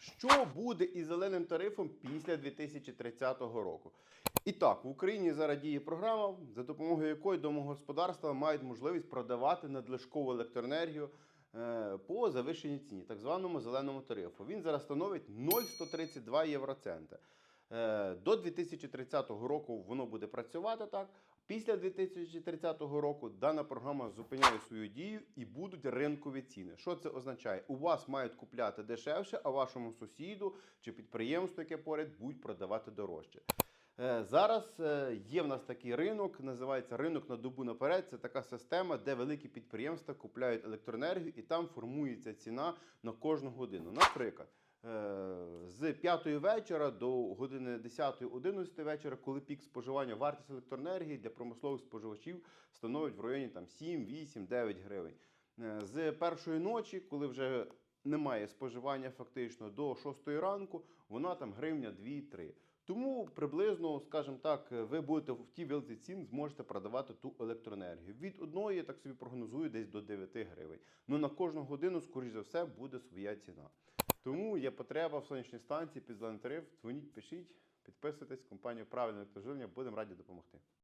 Що буде із зеленим тарифом після 2030 року? І так, в Україні зараз діє програма, за допомогою якої домогосподарства мають можливість продавати надлишкову електроенергію е, по завищеній ціні, так званому зеленому тарифу. Він зараз становить 0,132 євроцента. Е, До 2030 року воно буде працювати так. Після 2030 року дана програма зупиняє свою дію і будуть ринкові ціни. Що це означає? У вас мають купляти дешевше, а вашому сусіду чи підприємству, яке поряд, будуть продавати дорожче. Е, Зараз е, є в нас такий ринок, називається ринок на добу наперед. Це така система, де великі підприємства купляють електроенергію і там формується ціна на кожну годину. Наприклад, з 5 вечора до години 10-11 вечора, коли пік споживання, вартість електроенергії для промислових споживачів становить в районі там 7, 8, 9 гривень. Е, З першої ночі, коли вже немає споживання фактично до 6 ранку, вона там гривня 2-3. Тому приблизно, скажімо так, ви будете в тій вилці цін зможете продавати ту електроенергію. Від одної, так собі прогнозую, десь до 9 гривень. Ну на кожну годину, скоріш за все, буде своя ціна. Тому є потреба в сонячній станції під зелений тариф. Дзвоніть, пишіть, підписуйтесь, компанію правильне електроживлення, будемо раді допомогти.